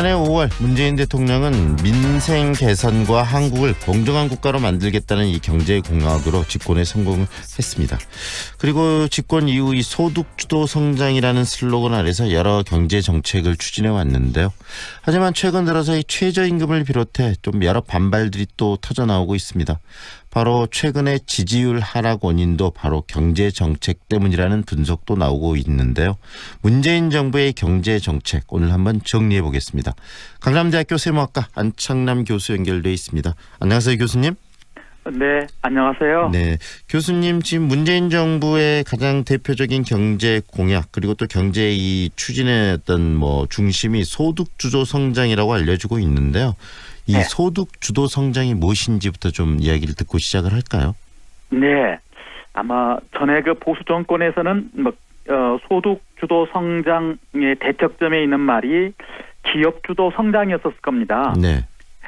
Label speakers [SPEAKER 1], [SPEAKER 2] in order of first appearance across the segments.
[SPEAKER 1] 지난해 5월 문재인 대통령은 민생 개선과 한국을 공정한 국가로 만들겠다는 이 경제 공약으로 집권에 성공했습니다. 그리고 집권 이후 이 소득 주도 성장이라는 슬로건 아래서 여러 경제 정책을 추진해 왔는데요. 하지만 최근 들어서 이 최저임금을 비롯해 좀 여러 반발들이 또 터져 나오고 있습니다. 바로 최근의 지지율 하락 원인도 바로 경제 정책 때문이라는 분석도 나오고 있는데요. 문재인 정부의 경제 정책 오늘 한번 정리해 보겠습니다. 강남대학교 세무학과 안창남 교수 연결돼 있습니다. 안녕하세요, 교수님.
[SPEAKER 2] 네, 안녕하세요.
[SPEAKER 1] 네, 교수님 지금 문재인 정부의 가장 대표적인 경제 공약 그리고 또 경제 이 추진의 어떤 뭐 중심이 소득 주도 성장이라고 알려지고 있는데요. 이
[SPEAKER 2] 네.
[SPEAKER 1] 소득 주도 성장이 무엇인지부터 좀 이야기를 듣고 시작을 할까요?
[SPEAKER 2] 네, 아마 전에 그 보수 정권에서는 뭐 어, 소득 주도 성장의 대척점에 있는 말이 기업 주도 성장이었었을 겁니다.
[SPEAKER 1] 네,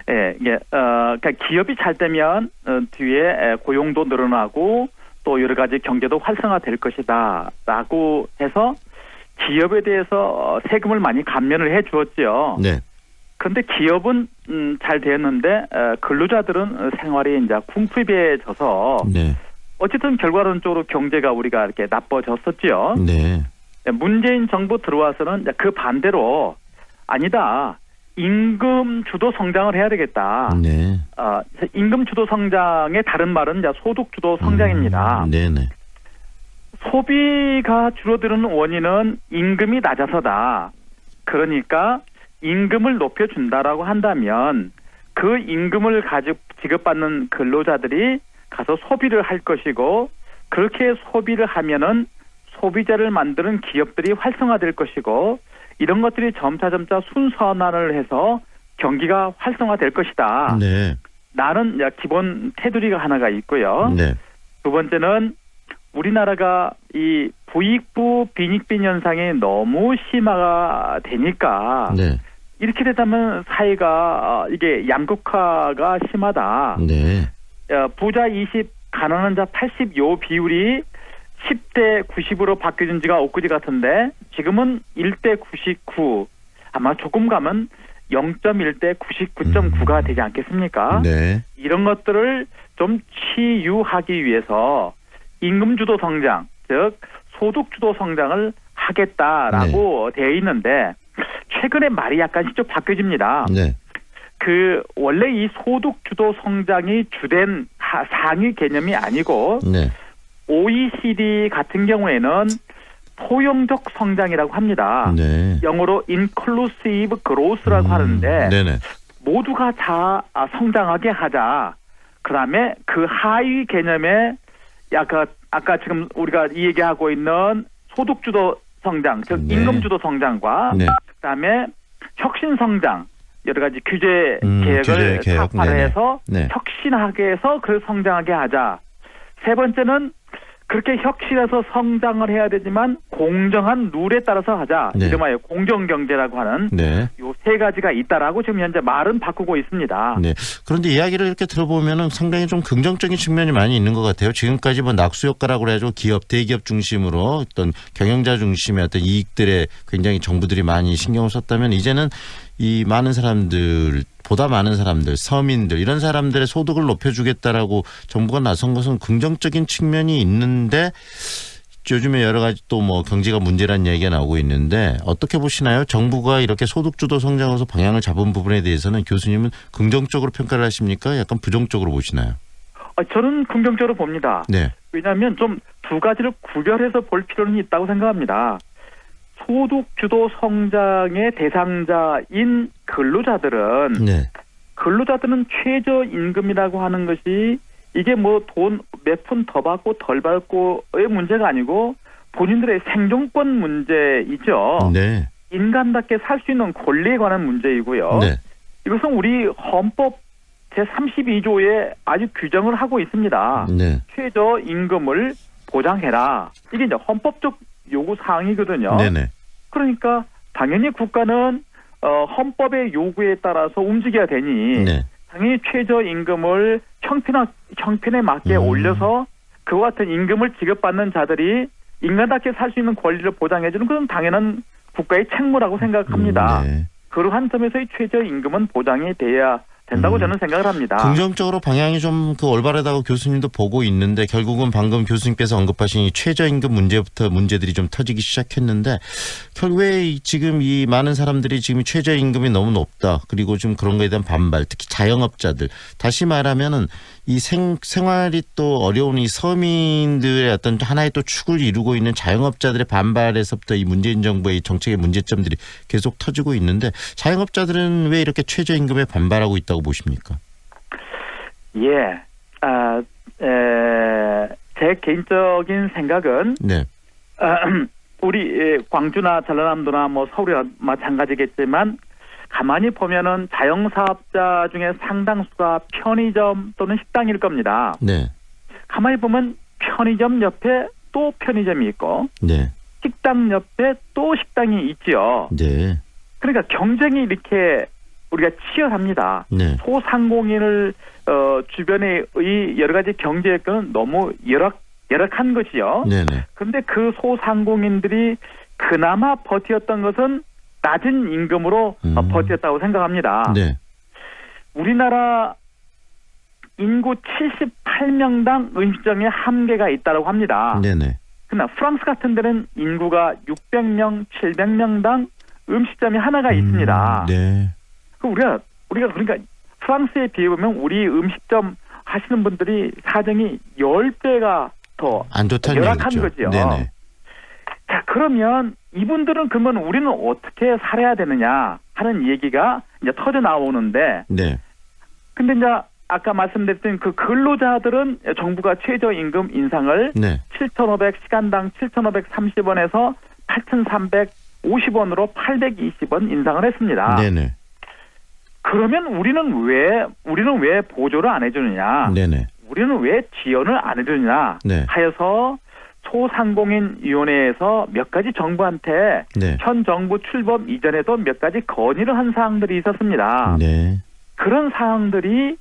[SPEAKER 2] 예, 이게 어, 그러니까 기업이 잘 되면 어, 뒤에 에, 고용도 늘어나고 또 여러 가지 경제도 활성화될 것이다라고 해서 기업에 대해서 어, 세금을 많이 감면을 해 주었죠.
[SPEAKER 1] 네,
[SPEAKER 2] 그런데 기업은 음, 잘 되었는데 어, 근로자들은 어, 생활이 이제 궁핍해져서
[SPEAKER 1] 네,
[SPEAKER 2] 어쨌든 결과론적으로 경제가 우리가 이렇게 나빠졌었지요.
[SPEAKER 1] 네,
[SPEAKER 2] 문재인 정부 들어와서는 그 반대로 아니다. 임금 주도 성장을 해야 되겠다.
[SPEAKER 1] 네.
[SPEAKER 2] 어, 임금 주도 성장의 다른 말은 이제 소득 주도 성장입니다.
[SPEAKER 1] 음, 네, 네,
[SPEAKER 2] 소비가 줄어드는 원인은 임금이 낮아서다. 그러니까 임금을 높여준다라고 한다면 그 임금을 가지고 지급받는 근로자들이 가서 소비를 할 것이고 그렇게 소비를 하면은 소비자를 만드는 기업들이 활성화될 것이고 이런 것들이 점차 점차 순환을 해서 경기가 활성화될 것이다.
[SPEAKER 1] 네,
[SPEAKER 2] 나는 기본 테두리가 하나가 있고요.
[SPEAKER 1] 네,
[SPEAKER 2] 두 번째는 우리나라가 이 부익부 빈익빈 현상이 너무 심화가 되니까
[SPEAKER 1] 네,
[SPEAKER 2] 이렇게 되다면 사회가 어, 이게 양극화가 심하다.
[SPEAKER 1] 네,
[SPEAKER 2] 어, 부자 20, 가난한 자 80 요 비율이 10대 90으로 바뀌어진 지가 엊그제 같은데 지금은 1대 99 아마 조금 가면 0.1대 99.9가 되지 않겠습니까?
[SPEAKER 1] 네,
[SPEAKER 2] 이런 것들을 좀 치유하기 위해서 임금 주도 성장, 즉 소득 주도 성장을 하겠다라고
[SPEAKER 1] 네.
[SPEAKER 2] 되어 있는데 최근에 말이 약간씩 좀 바뀌어집니다.
[SPEAKER 1] 네,
[SPEAKER 2] 그 원래 이 소득 주도 성장이 주된 하- 상위 개념이 아니고
[SPEAKER 1] 네,
[SPEAKER 2] OECD 같은 경우에는 포용적 성장이라고 합니다.
[SPEAKER 1] 네.
[SPEAKER 2] 영어로 inclusive growth라고
[SPEAKER 1] 음,
[SPEAKER 2] 하는데
[SPEAKER 1] 네네.
[SPEAKER 2] 모두가 다 아, 성장하게 하자. 그다음에 그 하위 개념에 아까 아까 지금 우리가 이 얘기하고 있는 소득 주도 성장, 즉
[SPEAKER 1] 네.
[SPEAKER 2] 임금 주도 성장과
[SPEAKER 1] 네.
[SPEAKER 2] 그다음에 혁신 성장 여러 가지 규제
[SPEAKER 1] 음, 규제
[SPEAKER 2] 계획을
[SPEAKER 1] 개혁.
[SPEAKER 2] 발휘해서
[SPEAKER 1] 네.
[SPEAKER 2] 혁신하게 해서 그 성장하게 하자. 세 번째는 그렇게 혁신해서 성장을 해야 되지만 공정한 룰에 따라서 하자.
[SPEAKER 1] 네.
[SPEAKER 2] 이름하여 공정 경제라고 하는
[SPEAKER 1] 네.
[SPEAKER 2] 요세 가지가 있다라고 지금 현재 말은 바꾸고 있습니다.
[SPEAKER 1] 네. 그런데 이야기를 이렇게 들어보면은 상당히 좀 긍정적인 측면이 많이 있는 것 같아요. 지금까지 뭐 낙수 효과라고 그래가지고 기업, 대기업 중심으로 어떤 경영자 중심의 어떤 이익들에 굉장히 정부들이 많이 신경을 썼다면 이제는 이 많은 사람들 보다 많은 사람들, 서민들 이런 사람들의 소득을 높여주겠다라고 정부가 나선 것은 긍정적인 측면이 있는데 요즘에 여러 가지 또 뭐 경제가 문제라는 얘기가 나오고 있는데 어떻게 보시나요? 정부가 이렇게 소득 주도 성장에서 방향을 잡은 부분에 대해서는 교수님은 긍정적으로 평가를 하십니까? 약간 부정적으로 보시나요?
[SPEAKER 2] 아, 저는 긍정적으로 봅니다.
[SPEAKER 1] 네.
[SPEAKER 2] 왜냐하면 좀 두 가지를 구별해서 볼 필요는 있다고 생각합니다. 소득 주도 성장의 대상자인 근로자들은
[SPEAKER 1] 네.
[SPEAKER 2] 근로자들은 최저 임금이라고 하는 것이 이게 뭐 돈 몇 푼 더 받고 덜 받고의 문제가 아니고 본인들의 생존권 문제이죠.
[SPEAKER 1] 네.
[SPEAKER 2] 인간답게 살 수 있는 권리에 관한 문제이고요.
[SPEAKER 1] 네.
[SPEAKER 2] 이것은 우리 헌법 제 32조에 아주 규정을 하고 있습니다.
[SPEAKER 1] 네.
[SPEAKER 2] 최저 임금을 보장해라. 이게 이제 헌법적 요구 사항이거든요.
[SPEAKER 1] 네네.
[SPEAKER 2] 그러니까 당연히 국가는 어, 헌법의 요구에 따라서 움직여야 되니
[SPEAKER 1] 네.
[SPEAKER 2] 당연히 최저 임금을 형편에 형편에 맞게
[SPEAKER 1] 음.
[SPEAKER 2] 올려서 그와 같은 임금을 지급받는 자들이 인간답게 살 수 있는 권리를 보장해주는 그건 당연한 국가의 책무라고 생각합니다.
[SPEAKER 1] 음, 네.
[SPEAKER 2] 그러한 점에서의 최저임금은 보장이 돼야 된다고
[SPEAKER 1] 음.
[SPEAKER 2] 저는 생각을 합니다.
[SPEAKER 1] 긍정적으로 방향이 좀 그 올바르다고 교수님도 보고 있는데 결국은 방금 교수님께서 언급하신 이 최저임금 문제부터 문제들이 좀 터지기 시작했는데 결국에 이 지금 이 많은 사람들이 지금 이 최저임금이 너무 높다 그리고 좀 그런 거에 대한 반발 특히 자영업자들 다시 말하면은 이 생, 생활이 또 어려운 이 서민들의 어떤 하나의 또 축을 이루고 있는 자영업자들의 반발에서부터 이 문재인 정부의 이 정책의 문제점들이 계속 터지고 있는데 자영업자들은 왜 이렇게 최저임금에 반발하고 있다고 보십니까?
[SPEAKER 2] 예, 아, 에, 제 개인적인 생각은
[SPEAKER 1] 네.
[SPEAKER 2] 아, 우리 예, 광주나 전라남도나 뭐 서울이나 마찬가지겠지만 가만히 보면은 자영사업자 중에 상당수가 편의점 또는 식당일 겁니다.
[SPEAKER 1] 네.
[SPEAKER 2] 가만히 보면 편의점 옆에 또 편의점이 있고
[SPEAKER 1] 네.
[SPEAKER 2] 식당 옆에 또 식당이 있지요.
[SPEAKER 1] 네.
[SPEAKER 2] 그러니까 경쟁이 이렇게 우리가 치열합니다.
[SPEAKER 1] 네.
[SPEAKER 2] 소상공인을 어, 주변의 이 여러 가지 경제 여건은 너무 열악 열악한 것이요.
[SPEAKER 1] 네네.
[SPEAKER 2] 그런데 그 소상공인들이 그나마 버티었던 것은 낮은 임금으로
[SPEAKER 1] 음.
[SPEAKER 2] 어, 버텼다고 생각합니다.
[SPEAKER 1] 네.
[SPEAKER 2] 우리나라 인구 78명당 음식점에 한계가 있다고 합니다.
[SPEAKER 1] 네네.
[SPEAKER 2] 그러나 프랑스 같은 데는 인구가 600명, 700명당 음식점이 하나가 있습니다.
[SPEAKER 1] 음, 네.
[SPEAKER 2] 그 우리가 우리가 그러니까 프랑스에 비해 보면 우리 음식점 하시는 분들이 사정이 10배가 더
[SPEAKER 1] 안 좋다는
[SPEAKER 2] 열악한. 거지요.
[SPEAKER 1] 네네.
[SPEAKER 2] 자, 그러면 이분들은 그러면 우리는 어떻게 살아야 되느냐 하는 얘기가 이제 터져 나오는데
[SPEAKER 1] 네.
[SPEAKER 2] 근데 이제 아까 말씀드렸던 그 근로자들은 정부가 최저임금 인상을
[SPEAKER 1] 네.
[SPEAKER 2] 7,500 시간당 7,530원에서 8,350원으로 820원 인상을 했습니다.
[SPEAKER 1] 네네.
[SPEAKER 2] 그러면 우리는 왜 우리는 왜 보조를 안 해주느냐?
[SPEAKER 1] 네네.
[SPEAKER 2] 우리는 왜 지원을 안 해주느냐?
[SPEAKER 1] 네.
[SPEAKER 2] 하여서 소상공인 위원회에서 몇 가지 정부한테
[SPEAKER 1] 네.
[SPEAKER 2] 현 정부 출범 이전에도 몇 가지 건의를 한 사항들이 있었습니다.
[SPEAKER 1] 네.
[SPEAKER 2] 그런 사항들이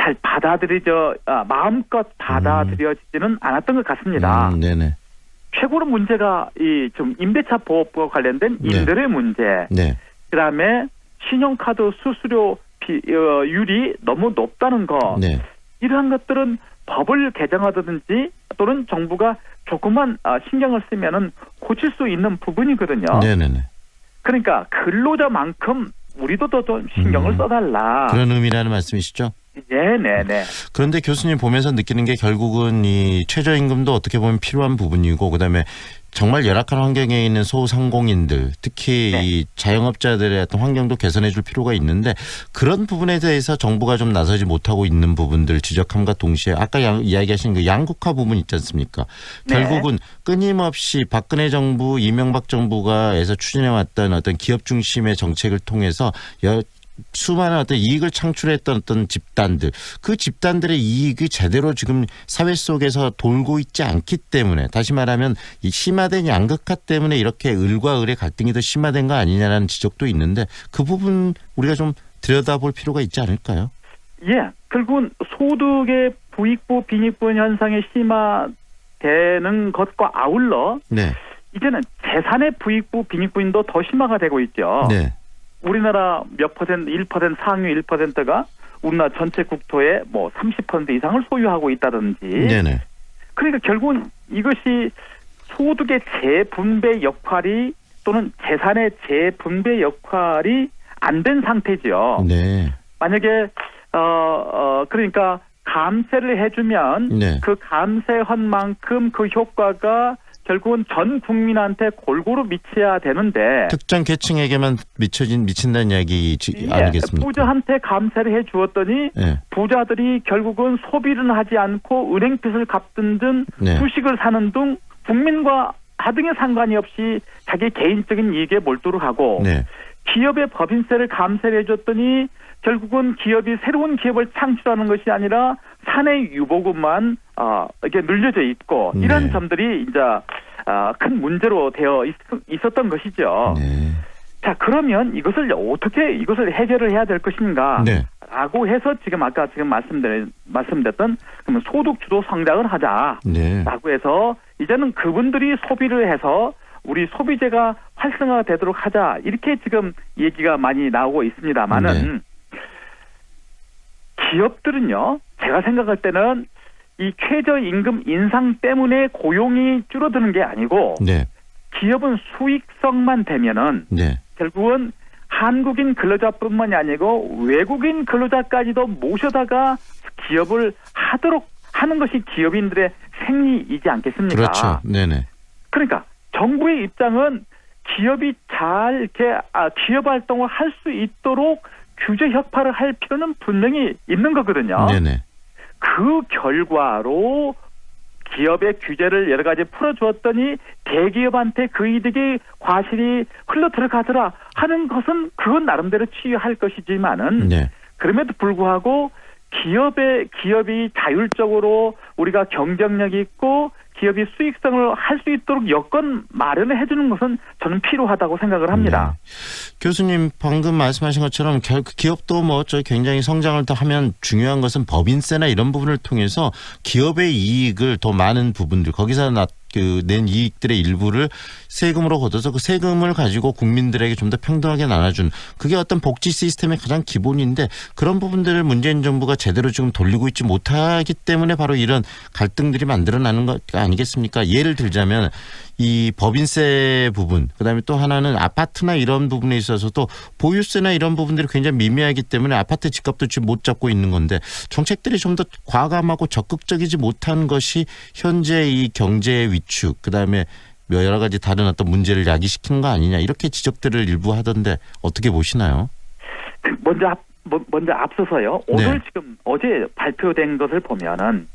[SPEAKER 2] 잘 받아들이져 아, 마음껏 받아들여지지는 않았던 것 같습니다.
[SPEAKER 1] 음, 네네.
[SPEAKER 2] 최고로 문제가 이 좀 임대차 보호법과 관련된
[SPEAKER 1] 네.
[SPEAKER 2] 임대료의 문제,
[SPEAKER 1] 네.
[SPEAKER 2] 그다음에 신용카드 수수료 비, 어, 율이 너무 높다는 거
[SPEAKER 1] 네.
[SPEAKER 2] 이러한 것들은 법을 개정하든지 또는 정부가 조금만 아, 신경을 쓰면은 고칠 수 있는 부분이거든요.
[SPEAKER 1] 네네네.
[SPEAKER 2] 그러니까 근로자만큼 우리도 더좀 신경을
[SPEAKER 1] 음.
[SPEAKER 2] 써달라.
[SPEAKER 1] 그런 의미라는 말씀이시죠?
[SPEAKER 2] 네네 네.
[SPEAKER 1] 그런데 교수님 보면서 느끼는 게 결국은 이 최저임금도 어떻게 보면 필요한 부분이고 그다음에 정말 열악한 환경에 있는 소상공인들 특히
[SPEAKER 2] 네.
[SPEAKER 1] 이 자영업자들의 어떤 환경도 개선해 줄 필요가 있는데 그런 부분에 대해서 정부가 좀 나서지 못하고 있는 부분들 지적함과 동시에 아까 양- 이야기하신 그 양극화 부분 있지 않습니까?
[SPEAKER 2] 네.
[SPEAKER 1] 결국은 끊임없이 박근혜 정부 이명박 정부가 에서 추진해 왔던 어떤 기업 중심의 정책을 통해서 여, 수많은 어떤 이익을 창출했던 어떤 집단들 그 집단들의 이익이 제대로 지금 사회 속에서 돌고 있지 않기 때문에 다시 말하면 이 심화된 양극화 때문에 이렇게 을과 을의 갈등이 더 심화된 거 아니냐라는 지적도 있는데 그 부분 우리가 좀 들여다볼 필요가 있지 않을까요?
[SPEAKER 2] 예, 결국은 소득의 부익부 빈익부 현상이 심화되는 것과 아울러
[SPEAKER 1] 네,
[SPEAKER 2] 이제는 재산의 부익부 빈익부인도 더 심화가 되고 있죠.
[SPEAKER 1] 네,
[SPEAKER 2] 우리나라 몇 퍼센트, 1% 상위 1%가 우리나라 전체 국토의 뭐 30% 이상을 소유하고 있다든지.
[SPEAKER 1] 네, 네,
[SPEAKER 2] 그러니까 결국은 이것이 소득의 재분배 역할이 또는 재산의 재분배 역할이 안 된 상태지요.
[SPEAKER 1] 네,
[SPEAKER 2] 만약에 어, 어 그러니까 감세를 해주면
[SPEAKER 1] 네,
[SPEAKER 2] 그 감세한 만큼 그 효과가 결국은 전 국민한테 골고루 미쳐야 되는데
[SPEAKER 1] 특정 계층에게만 미쳐진 미친다는 이야기
[SPEAKER 2] 예,
[SPEAKER 1] 아니겠습니까?
[SPEAKER 2] 부자한테 감세를 해 주었더니
[SPEAKER 1] 네,
[SPEAKER 2] 부자들이 결국은 소비를 하지 않고 은행 빚을 갚든 등
[SPEAKER 1] 네,
[SPEAKER 2] 주식을 사는 등 국민과 하등의 상관이 없이 자기 개인적인 이익에 몰두를 하고
[SPEAKER 1] 네,
[SPEAKER 2] 기업의 법인세를 감세를 해줬더니 결국은 기업이 새로운 기업을 창출하는 것이 아니라 사내 유보금만 어, 이렇게 늘려져 있고
[SPEAKER 1] 네.
[SPEAKER 2] 이런 점들이 이제 아, 큰 문제로 되어 있, 있었던 것이죠.
[SPEAKER 1] 네,
[SPEAKER 2] 자 그러면 이것을 어떻게 이것을 해결을 해야 될 것인가?
[SPEAKER 1] 네,
[SPEAKER 2] 라고 해서 지금 아까 지금 말씀드린 말씀드렸던 그러면 소득 주도 성장을 하자라고
[SPEAKER 1] 네,
[SPEAKER 2] 해서 이제는 그분들이 소비를 해서 우리 소비재가 활성화가 되도록 하자 이렇게 지금 얘기가 많이 나오고 있습니다만은 기업들은요 제가 생각할 때는 이 최저임금 인상 때문에 고용이 줄어드는 게 아니고
[SPEAKER 1] 네.
[SPEAKER 2] 기업은 수익성만 되면은
[SPEAKER 1] 네.
[SPEAKER 2] 결국은 한국인 근로자뿐만이 아니고 외국인 근로자까지도 모셔다가 기업을 하도록 하는 것이 기업인들의 생리이지 않겠습니까?
[SPEAKER 1] 그렇죠. 네네.
[SPEAKER 2] 그러니까 정부의 입장은 기업이 잘 이렇게 아, 기업 활동을 할 수 있도록 규제 혁파를 할 필요는 분명히 있는 거거든요.
[SPEAKER 1] 네네.
[SPEAKER 2] 그 결과로 기업의 규제를 여러 가지 풀어주었더니 대기업한테 그 이득이 과실이 흘러 들어가더라 하는 것은 그건 나름대로 치유할 것이지만은
[SPEAKER 1] 네.
[SPEAKER 2] 그럼에도 불구하고 기업의 기업이 자율적으로 우리가 경쟁력 있고 기업이 수익성을 할 수 있도록 여건 마련을 해주는 것은 저는 필요하다고 생각을 합니다.
[SPEAKER 1] 네. 교수님 방금 말씀하신 것처럼 결 기업도 뭐 저 굉장히 성장을 더 하면 중요한 것은 법인세나 이런 부분을 통해서 기업의 이익을 더 많은 부분들 거기서 나 그 낸 이익들의 일부를 세금으로 걷어서 그 세금을 가지고 국민들에게 좀 더 평등하게 나눠준 그게 어떤 복지 시스템의 가장 기본인데 그런 부분들을 문재인 정부가 제대로 지금 돌리고 있지 못하기 때문에 바로 이런 갈등들이 만들어나는 것 아니겠습니까? 예를 들자면 이 법인세 부분 그다음에 또 하나는 아파트나 이런 부분에 있어서도 보유세나 이런 부분들이 굉장히 미미하기 때문에 아파트 집값도 지금 못 잡고 있는 건데 정책들이 좀 더 과감하고 적극적이지 못한 것이 현재 이 경제의 위축 그다음에 여러 가지 다른 어떤 문제를 야기시키는 거 아니냐 이렇게 지적들을 일부 하던데 어떻게 보시나요?
[SPEAKER 2] 그 먼저 앞, 뭐- 먼저 앞서서요. 오늘
[SPEAKER 1] 네.
[SPEAKER 2] 지금 어제 발표된 것을 보면은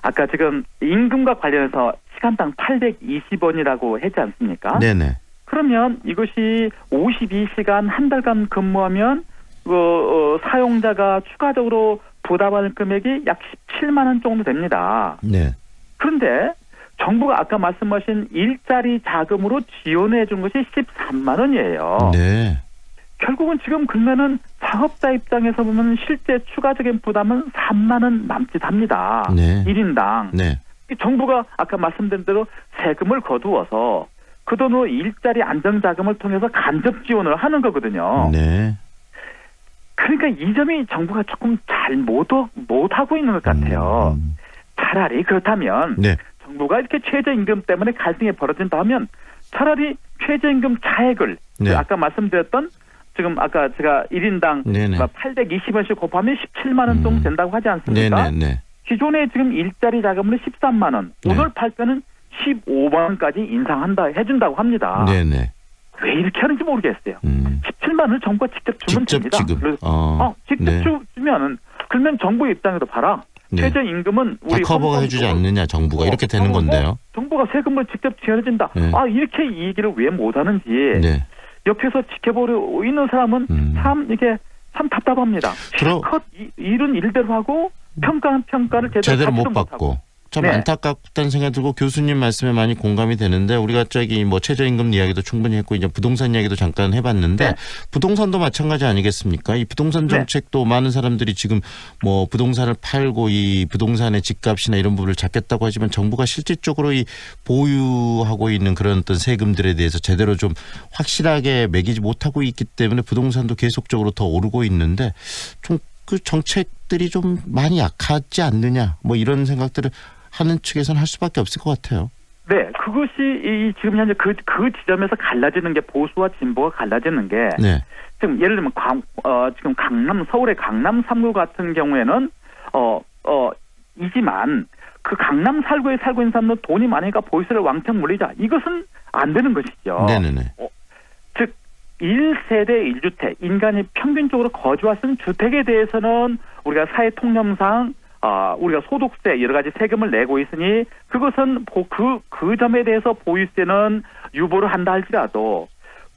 [SPEAKER 2] 아까 지금 임금과 관련해서 시간당 820원이라고 했지 않습니까?
[SPEAKER 1] 네네.
[SPEAKER 2] 그러면 이것이 52시간 한 달간 근무하면 그 어, 사용자가 추가적으로 부담할 금액이 약 17만 원 정도 됩니다.
[SPEAKER 1] 네.
[SPEAKER 2] 그런데 정부가 아까 말씀하신 일자리 자금으로 지원해 준 것이 13만 원이에요.
[SPEAKER 1] 네.
[SPEAKER 2] 결국은 지금 그러면은 사업자 입장에서 보면 실제 추가적인 부담은 3만 원 남짓합니다.
[SPEAKER 1] 네.
[SPEAKER 2] 1인당.
[SPEAKER 1] 네.
[SPEAKER 2] 이 정부가 아까 말씀드린 대로 세금을 거두어서 그 돈으로 일자리 안정 자금을 통해서 간접 지원을 하는 거거든요.
[SPEAKER 1] 네.
[SPEAKER 2] 그러니까 이 점이 정부가 조금 잘못 못 하고 있는 것 같아요.
[SPEAKER 1] 음.
[SPEAKER 2] 차라리 그렇다면
[SPEAKER 1] 네.
[SPEAKER 2] 정부가 이렇게 최저임금 때문에 갈등이 벌어진다 하면 차라리 최저임금 차액을
[SPEAKER 1] 네.
[SPEAKER 2] 아까 말씀드렸던 지금 아까 제가 1인당
[SPEAKER 1] 네네.
[SPEAKER 2] 820원씩 곱하면 17만 원 정도
[SPEAKER 1] 음.
[SPEAKER 2] 된다고 하지 않습니까?
[SPEAKER 1] 네네.
[SPEAKER 2] 기존에 지금 일자리 자금으로 13만 원,
[SPEAKER 1] 네.
[SPEAKER 2] 오늘 발표는 15만 원까지 인상한다 해준다고 합니다.
[SPEAKER 1] 네네.
[SPEAKER 2] 왜 이렇게 하는지 모르겠어요.
[SPEAKER 1] 음.
[SPEAKER 2] 17만 원을 정부가 직접 주면
[SPEAKER 1] 직접
[SPEAKER 2] 됩니다.
[SPEAKER 1] 지금.
[SPEAKER 2] 그래서-
[SPEAKER 1] 어.
[SPEAKER 2] 어, 직접
[SPEAKER 1] 네.
[SPEAKER 2] 주, 주면은 그러면 정부 입장에도 봐라.
[SPEAKER 1] 네.
[SPEAKER 2] 최저 임금은
[SPEAKER 1] 다
[SPEAKER 2] 우리
[SPEAKER 1] 커버가 해주지 않느냐 정부가
[SPEAKER 2] 어,
[SPEAKER 1] 이렇게 되는
[SPEAKER 2] 어,
[SPEAKER 1] 건데요.
[SPEAKER 2] 정부가 세금을 직접 지원해준다.
[SPEAKER 1] 네.
[SPEAKER 2] 아 이렇게 이 얘기를 왜 못하는지
[SPEAKER 1] 네.
[SPEAKER 2] 옆에서 지켜보고 있는 사람은
[SPEAKER 1] 음.
[SPEAKER 2] 참 이게 참 답답합니다.
[SPEAKER 1] 들어-
[SPEAKER 2] 실컷 이- 일은 일대로 하고 평가는 평가를 제대로,
[SPEAKER 1] 제대로 못. 받고 참
[SPEAKER 2] 네.
[SPEAKER 1] 안타깝다는 생각이 들고 교수님 말씀에 많이 공감이 되는데 우리가 저기 뭐 최저임금 이야기도 충분히 했고 이제 부동산 이야기도 잠깐 해봤는데
[SPEAKER 2] 네.
[SPEAKER 1] 부동산도 마찬가지 아니겠습니까? 이 부동산
[SPEAKER 2] 네.
[SPEAKER 1] 정책도 많은 사람들이 지금 뭐 부동산을 팔고 이 부동산의 집값이나 이런 부분을 잡겠다고 하지만 정부가 실질적으로 이 보유하고 있는 그런 어떤 세금들에 대해서 제대로 좀 확실하게 매기지 못하고 있기 때문에 부동산도 계속적으로 더 오르고 있는데 좀 그 정책들이 좀 많이 약하지 않느냐 뭐 이런 생각들을 하는 측에서는 할 수밖에 없을 것 같아요.
[SPEAKER 2] 네, 그것이 이 지금 현재 그, 그 지점에서 갈라지는 게 보수와 진보가 갈라지는 게
[SPEAKER 1] 네,
[SPEAKER 2] 지금 예를 들면 강, 어, 지금 강남 서울의 강남 3구 같은 경우에는 어, 어, 이지만 그 강남 살구에 살고 있는 사람들 돈이 많으니까 보이스를 왕창 물리자. 이것은 안 되는 것이죠.
[SPEAKER 1] 네네네,
[SPEAKER 2] 즉 1세대 1주택 인간이 평균적으로 거주할 수 있는 주택에 대해서는 우리가 사회 통념상 아 우리가 소득세 여러 가지 세금을 내고 있으니 그것은 그그 그 점에 대해서 보유세는 유보를 한다 할지라도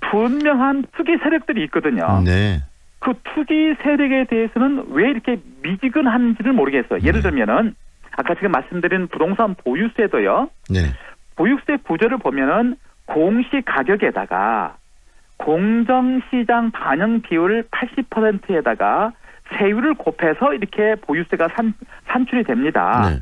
[SPEAKER 2] 분명한 투기 세력들이 있거든요.
[SPEAKER 1] 네,
[SPEAKER 2] 그 투기 세력에 대해서는 왜 이렇게 미지근한지를 모르겠어요. 예를
[SPEAKER 1] 네.
[SPEAKER 2] 들면은 아까 지금 말씀드린 부동산 보유세도요.
[SPEAKER 1] 네,
[SPEAKER 2] 보유세 구조를 보면은 공시 가격에다가 공정시장 반영 비율 80%에다가 세율을 곱해서 이렇게 보유세가 산, 산출이 됩니다.
[SPEAKER 1] 네,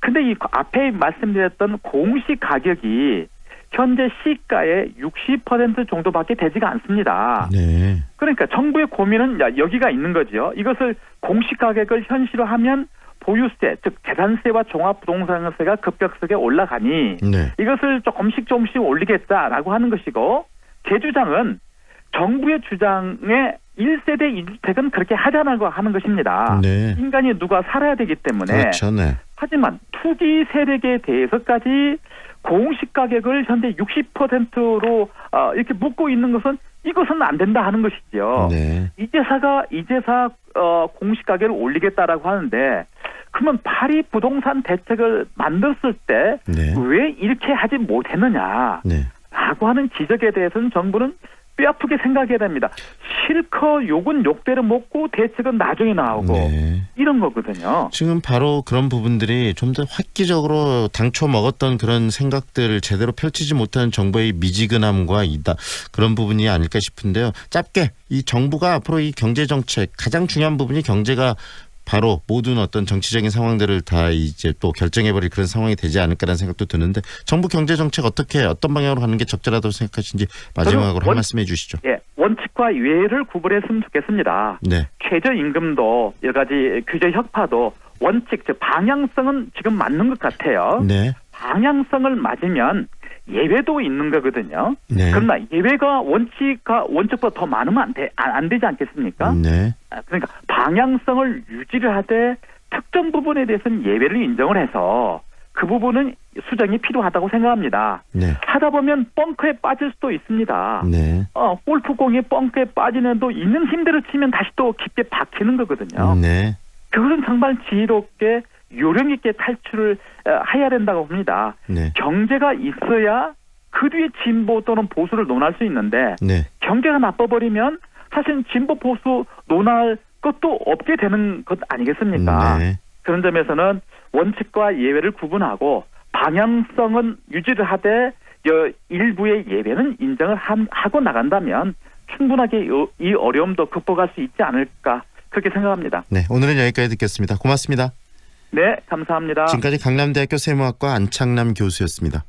[SPEAKER 2] 근데 이 앞에 말씀드렸던 공시 가격이 현재 시가의 60% 정도밖에 되지가 않습니다.
[SPEAKER 1] 네.
[SPEAKER 2] 그러니까 정부의 고민은 야, 여기가 있는 거죠. 이것을 공시 가격을 현실화하면 보유세, 즉 재산세와 종합부동산세가 급격하게 올라가니
[SPEAKER 1] 네.
[SPEAKER 2] 이것을 조금씩 조금씩 올리겠다라고 하는 것이고 제 주장은 정부의 주장에 1세대 1주택은 그렇게 하자라고 하는 것입니다.
[SPEAKER 1] 네.
[SPEAKER 2] 인간이 누가 살아야 되기 때문에
[SPEAKER 1] 그렇죠. 네.
[SPEAKER 2] 하지만 투기 세력에 대해서까지 공시 가격을 현재 60%로 어, 이렇게 묶고 있는 것은 이것은 안 된다 하는 것이죠.
[SPEAKER 1] 네.
[SPEAKER 2] 이제사가 이제사 어, 공시 가격을 올리겠다라고 하는데 그러면 파리 부동산 대책을 만들었을 때왜
[SPEAKER 1] 네.
[SPEAKER 2] 이렇게 하지 못했느냐 라고
[SPEAKER 1] 네.
[SPEAKER 2] 하는 지적에 대해서는 정부는 뼈아프게 생각해야 됩니다. 실컷 욕은 욕대로 먹고 대책은 나중에 나오고
[SPEAKER 1] 네.
[SPEAKER 2] 이런 거거든요.
[SPEAKER 1] 지금 바로 그런 부분들이 좀 더 획기적으로 당초 먹었던 그런 생각들을 제대로 펼치지 못하는 정부의 미지근함과 이다 그런 부분이 아닐까 싶은데요. 짧게 이 정부가 앞으로 이 경제 정책 가장 중요한 부분이 경제가 바로 모든 어떤 정치적인 상황들을 다 이제 또 결정해버릴 그런 상황이 되지 않을까라는 생각도 드는데 정부 경제 정책 어떻게 어떤 방향으로 가는 게 적절하다고 생각하시는지 마지막으로 한
[SPEAKER 2] 원-
[SPEAKER 1] 말씀해 주시죠.
[SPEAKER 2] 예, 원칙과 예외를 구분했으면 좋겠습니다.
[SPEAKER 1] 네,
[SPEAKER 2] 최저임금도 여러 가지 규제 혁파도 원칙, 즉 방향성은 지금 맞는 것 같아요.
[SPEAKER 1] 네,
[SPEAKER 2] 방향성을 맞으면 예외도 있는 거거든요.
[SPEAKER 1] 네,
[SPEAKER 2] 그러나 예외가 원칙과 원칙보다 더 많으면 안, 돼, 안, 안 되지 않겠습니까?
[SPEAKER 1] 네,
[SPEAKER 2] 아, 그러니까 방향성을 유지를 하되 특정 부분에 대해서는 예외를 인정을 해서 그 부분은 수정이 필요하다고 생각합니다.
[SPEAKER 1] 네,
[SPEAKER 2] 하다 보면 벙커에 빠질 수도 있습니다.
[SPEAKER 1] 네,
[SPEAKER 2] 어, 골프공이 뻥크에 빠지는 또 있는 힘대로 치면 다시 또 깊게 박히는 거거든요.
[SPEAKER 1] 네,
[SPEAKER 2] 그것은 정말 지혜롭게 요령 있게 탈출을 어, 해야 된다고 봅니다.
[SPEAKER 1] 네,
[SPEAKER 2] 경제가 있어야 그 뒤에 진보 또는 보수를 논할 수 있는데
[SPEAKER 1] 네,
[SPEAKER 2] 경제가 나빠버리면 사실 진보 보수 논할 것도 없게 되는 것 아니겠습니까?
[SPEAKER 1] 네.
[SPEAKER 2] 그런 점에서는 원칙과 예외를 구분하고 방향성은 유지를 하되 여- 일부의 예외는 인정을 함- 하고 나간다면 충분하게 요- 이 어려움도 극복할 수 있지 않을까 그렇게 생각합니다.
[SPEAKER 1] 네, 오늘은 여기까지 듣겠습니다. 고맙습니다.
[SPEAKER 2] 네, 감사합니다.
[SPEAKER 1] 지금까지 강남대학교 세무학과 안창남 교수였습니다.